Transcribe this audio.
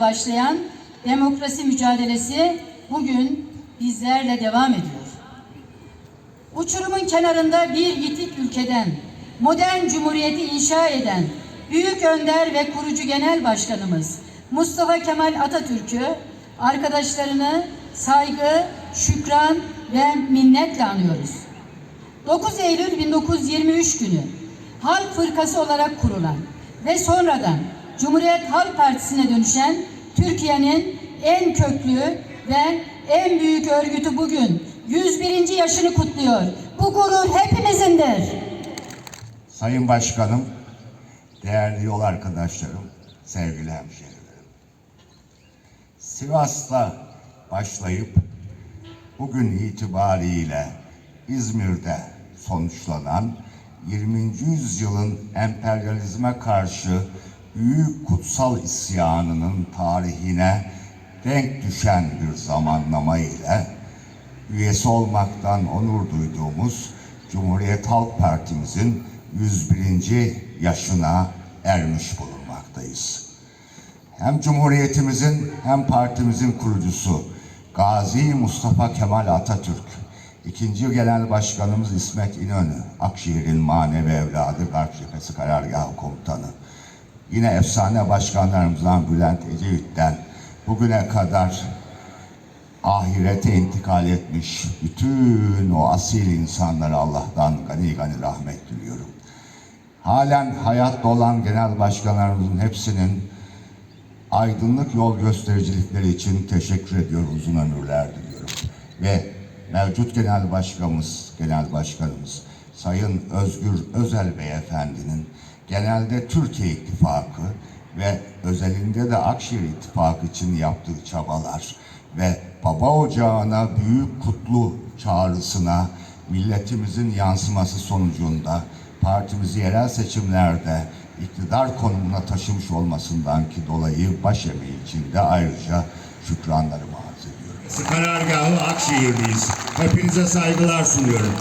başlayan demokrasi mücadelesi bugün bizlerle devam ediyor. Uçurumun kenarında bir yitik ülkeden modern cumhuriyeti inşa eden büyük önder ve kurucu genel başkanımız Mustafa Kemal Atatürk'ü arkadaşlarını saygı, şükran ve minnetle anıyoruz. 9 Eylül 1923 günü Halk Fırkası olarak kurulan ve sonradan Cumhuriyet Halk Partisi'ne dönüşen Türkiye'nin en köklü ve en büyük örgütü bugün 101. yaşını kutluyor. Bu gurur hepimizindir. Sayın Başkanım, değerli yol arkadaşlarım, sevgili hemşehrilerim. Sivas'ta başlayıp bugün itibariyle İzmir'de sonuçlanan 20. yüzyılın emperyalizme karşı büyük kutsal isyanının tarihine denk düşen bir zamanlama ile üyesi olmaktan onur duyduğumuz Cumhuriyet Halk Partimizin 101. yaşına ermiş bulunmaktayız. Hem Cumhuriyetimizin hem partimizin kurucusu Gazi Mustafa Kemal Atatürk, ikinci Genel Başkanımız İsmet İnönü, Akşehir'in manevi evladı Garp Cephesi Karargahı Komutanı, yine efsane başkanlarımızdan Bülent Ecevit'ten bugüne kadar ahirete intikal etmiş bütün o asil insanlara Allah'tan gani gani rahmet diliyorum. Halen hayatta olan genel başkanlarımızın hepsinin aydınlık yol göstericilikleri için teşekkür ediyor, uzun ömürler diliyorum. Ve mevcut genel başkanımız, genel başkanımız Sayın Özgür Özel Beyefendinin genelde Türkiye İttifakı ve özelinde de Akşehir İttifakı için yaptığı çabalar ve baba ocağına büyük kutlu çağrısına milletimizin yansıması sonucunda partimizi yerel seçimlerde iktidar konumuna taşımış olmasından ki dolayı baş emeği için de ayrıca şükranlarımı arz ediyorum. Karargahı Akşehir'deyiz. Hepinize saygılar sunuyorum.